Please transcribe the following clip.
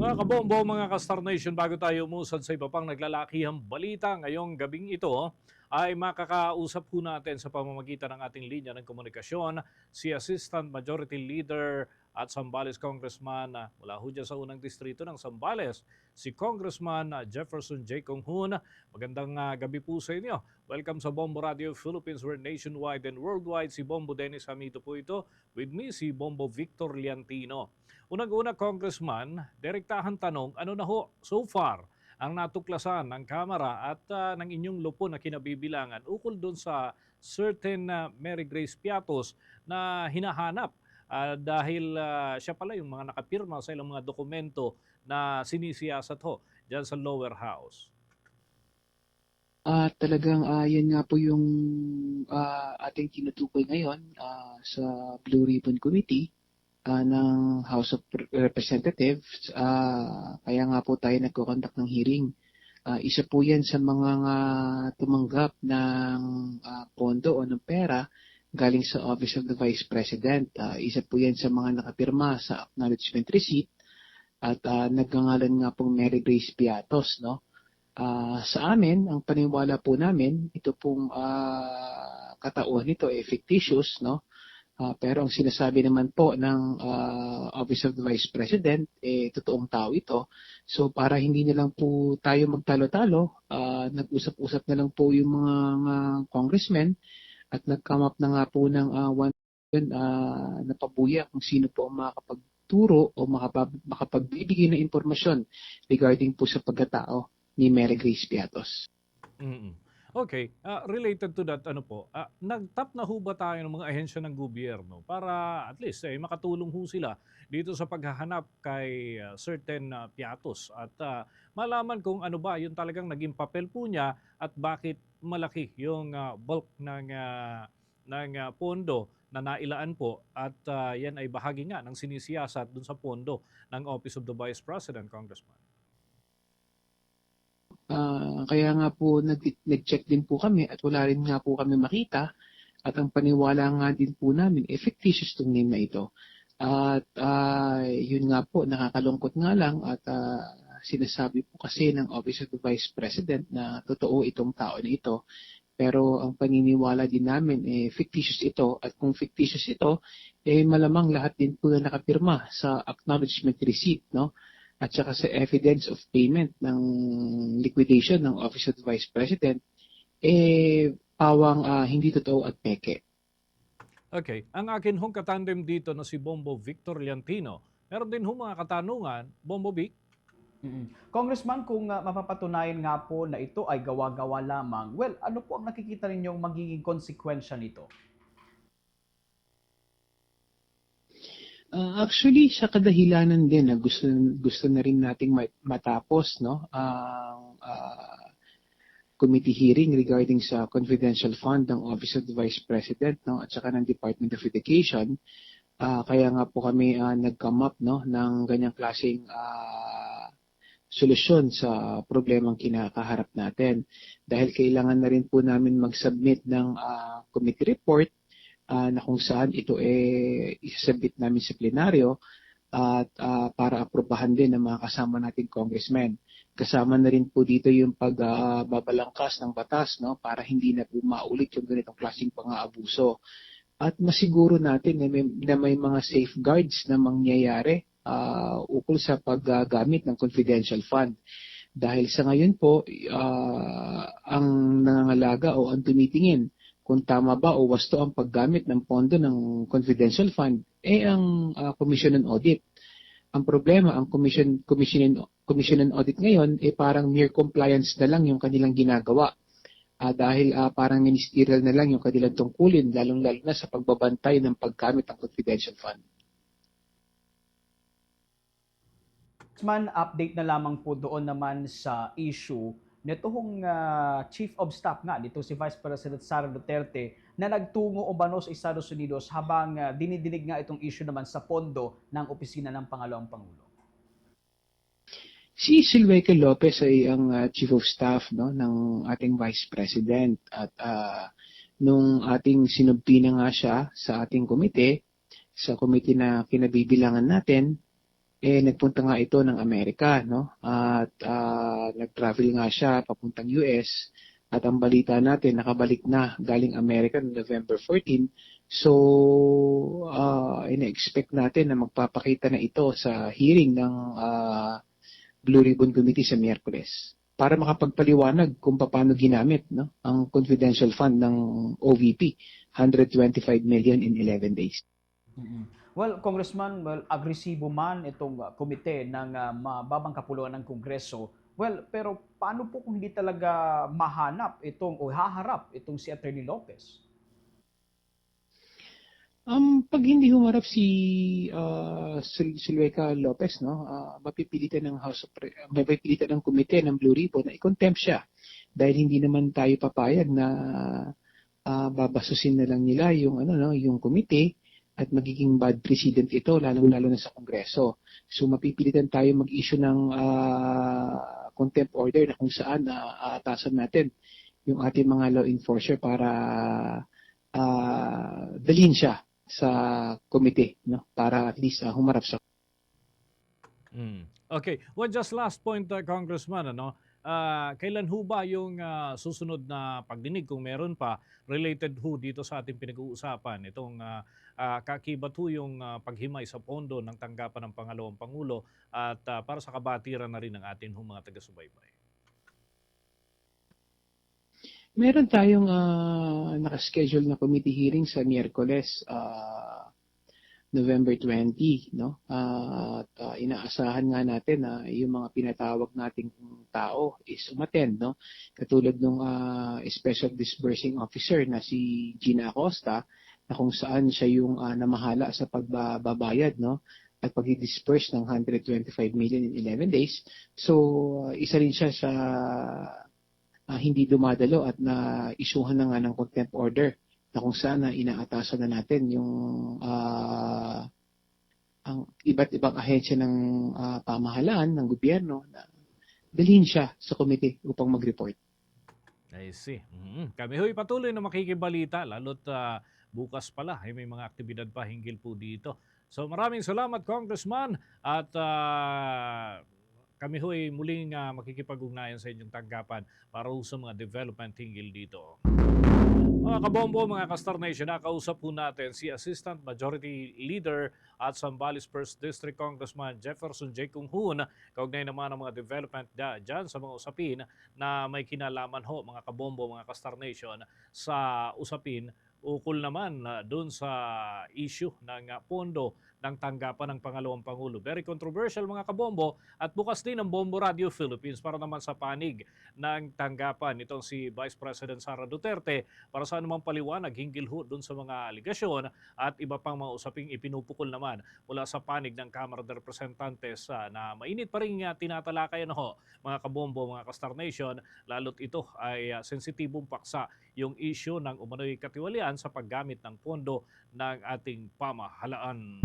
Mga kabombo, mga ka-Star Nation, bago tayo umusad sa iba pang naglalakihang balita ngayong gabing ito, ay makakausap po natin sa pamamagitan ng ating linya ng komunikasyon si Assistant Majority Leader at Sambales Congressman ah, mula ho dyan sa unang distrito ng Sambales, si Congressman ah, Jefferson J. Conghun. Magandang ah, gabi po sa inyo. Welcome sa Bombo Radio Philippines where nationwide and worldwide si Bombo Dennis Hamito po ito with me si Bombo Victor Liantino. Unang-una, Congressman, direktahan tanong, ano na ho so far ang natuklasan ng Kamara at ah, ng inyong lupo na kinabibilangan ukol doon sa certain ah, Mary Grace Piatos na hinahanap ah, dahil ah, siya pala yung mga nakapirma sa ilang mga dokumento na sinisiyasat ho dyan sa lower house. Ah, talagang ah, yan nga po yung ah, ating tinutukoy ngayon ah, sa Blue Ribbon Committee ah, ng House of Representatives. Ah, kaya nga po tayo nagko-conduct ng hearing. Ah, isa po yan sa mga nga tumanggap ng ah, pondo o ng pera galing sa Office of the Vice President. Ah, isa po yan sa mga nakapirma sa acknowledgement receipt at ah, nagngangalan nga pong Mary Grace Piatos, no? Ah, sa amin, ang paniwala po namin, ito pong ah, katauhan nito ay fictitious, no? Ah, pero ang sinasabi naman po ng ah, Office of the Vice President, eh, totoong tao ito. So para hindi na lang po tayo magtalo-talo, ah, nag-usap-usap na lang po yung mga, mga congressmen at nag-come up na nga po ng ah, one million ah, na pabuya kung sino po ang makakapagturo o makapag, makapagbibigay ng impormasyon regarding po sa pagkatao ni Mary Grace Piatos. Mm-mm. Okay, ah, related to that, ano po, ah, nagtap na ho ba tayo ng mga ahensya ng gobyerno para at least eh, makatulong ho sila dito sa paghahanap kay ah, certain ah, piatos at ah, malaman kung ano ba yung talagang naging papel po niya at bakit malaki yung ah, bulk ng, ah, ng ah, pondo na nailaan po at ah, yan ay bahagi nga ng sinisiyasat dun sa pondo ng Office of the Vice President, Congressman. Ah, kaya nga po nag- nag-check din po kami at wala rin nga po kami makita at ang paniwala nga din po namin, eh, fictitious tong name na ito. At ah, yun nga po, nakakalungkot nga lang at ah, sinasabi po kasi ng Office of the Vice President na totoo itong tao na ito. Pero ang paniniwala din namin, eh, fictitious ito. At kung fictitious ito, eh, malamang lahat din po na nakapirma sa acknowledgement receipt, no? at saka sa evidence of payment ng liquidation ng Office of the Vice President, eh, pawang ah, hindi totoo at peke. Okay, ang akin hong katandem dito na si Bombo Victor Liantino, meron din hong mga katanungan, Bombo Vic, Mm. Congressman, kung ah, mapapatunayan nga po na ito ay gawa-gawa lamang, well, ano po ang nakikita ninyong magiging konsekwensya nito? Ah, actually, sa kadahilanan din na gusto, gusto na rin nating ma- matapos no, ang ah, committee hearing regarding sa confidential fund ng Office of the Vice President no, at saka ng Department of Education. Ah, kaya nga po kami ah, nag-come up no, ng ganyang klaseng ah, solusyon sa problemang kinakaharap natin. Dahil kailangan na rin po namin mag-submit ng ah, committee report ah, na kung saan ito eh isasabit namin sa plenaryo at ah, para aprobahan din ng mga kasama nating congressmen. Kasama na rin po dito yung pagbabalangkas ng batas no para hindi na po maulit yung ganitong klaseng pang-aabuso. At masiguro natin na may, na may mga safeguards na mangyayari ah, ukol sa paggamit ng confidential fund. Dahil sa ngayon po, ah, ang nangangalaga o ang tumitingin kung tama ba o wasto ang paggamit ng pondo ng confidential fund, eh ang ah, Commission on Audit. Ang problema, ang Commission, Commission, on, Commission on Audit ngayon, eh parang mere compliance na lang yung kanilang ginagawa. Ah, dahil ah, parang ministerial na lang yung kanilang tungkulin, lalong-lalo na sa pagbabantay ng paggamit ng confidential fund. Congressman, update na lamang po doon naman sa issue nitong ah, Chief of Staff nga, dito si Vice President Sara Duterte, na nagtungo o bano sa Estados Unidos habang ah, dinidinig nga itong issue naman sa pondo ng opisina ng Pangalawang Pangulo. Si Silveque Lopez ay ang ah, Chief of Staff no, ng ating Vice President at ah, nung ating sinubpina nga siya sa ating komite, sa komite na kinabibilangan natin, eh nagpunta nga ito ng Amerika, no? At ah, nag-travel nga siya papuntang US at ang balita natin nakabalik na galing Amerika noong November 14. So, ah ina-expect natin na magpapakita na ito sa hearing ng ah, Blue Ribbon Committee sa Miyerkules para makapagpaliwanag kung paano ginamit no ang confidential fund ng OVP 125 million in 11 days. Well, Congressman, well, agresibo man itong uh, komite ng uh, mababang kapuluan ng Kongreso. Well, pero paano po kung hindi talaga mahanap itong o haharap itong si Attorney Lopez? Um, pag hindi humarap si uh, Sil- Silveca Lopez, no, ah, mapipilitan ng House of Re- mapipilitan ng komite ng Blue Ribbon na i-contempt siya dahil hindi naman tayo papayag na ah, babasusin na lang nila yung ano no, yung komite at magiging bad precedent ito lalong-lalo na sa Kongreso. So mapipilitan tayo mag-issue ng ah, contempt order na kung saan na aatasan natin yung ating mga law enforcer para ah, dalhin siya sa komite no para at least ah, humarap sa Mm. Okay. Well, just last point, uh, Congressman, ano? Ah, kailan ho ba yung ah, susunod na pagdinig kung meron pa related ho dito sa ating pinag-uusapan itong ah, ah, kakibat ho yung ah, paghimay sa pondo ng tanggapan ng pangalawang pangulo at ah, para sa kabatiran na rin ng ating ho mga taga-subaybay. Meron tayong ah, nakaschedule na committee hearing sa Miyerkules, ah, November 20, no? Ah, at ah, inaasahan nga natin na yung mga pinatawag nating tao is umattend, no? Katulad ng special disbursing officer na si Gina Acosta na kung saan siya yung ah, namahala sa pagbabayad, no? At pag-disperse ng 125 million in 11 days. So, ah, isa rin siya sa ah, hindi dumadalo at na isyuhan na nga ng contempt order na kung saan na inaatasan na natin yung ah, ang iba't ibang ahensya ng ah, pamahalaan ng gobyerno na dalhin siya sa komite upang mag-report. I see. Mhm. Kami ho'y patuloy na makikibalita, lalo't ah, bukas pala ay may mga aktibidad pa hinggil po dito. So maraming salamat Congressman at ah, kami ho'y muling ah, makikipag-ugnayan sa inyong tanggapan para sa mga development hinggil dito. Mga kabombo, mga Kastar Nation, nakausap po natin si Assistant Majority Leader at Sambales First District Congressman Jefferson J. Kunghoon kaugnay naman ng mga development dyan sa mga usapin na may kinalaman ho mga kabombo, mga Kastar Nation sa usapin ukol naman na doon sa issue ng ah, pondo ng tanggapan ng pangalawang pangulo. Very controversial mga kabombo at bukas din ang Bombo Radio Philippines para naman sa panig ng tanggapan itong si Vice President Sara Duterte para sa anumang paliwanag hinggil ho doon sa mga aligasyon at iba pang mga usaping ipinupukol naman mula sa panig ng Kamara de Representantes ah, na mainit pa rin uh, tinatalakayan ho mga kabombo, mga Kastar Nation, lalo't ito ay ah, sensitibong paksa yung issue ng umano'y katiwalian sa paggamit ng pondo ng ating pamahalaan.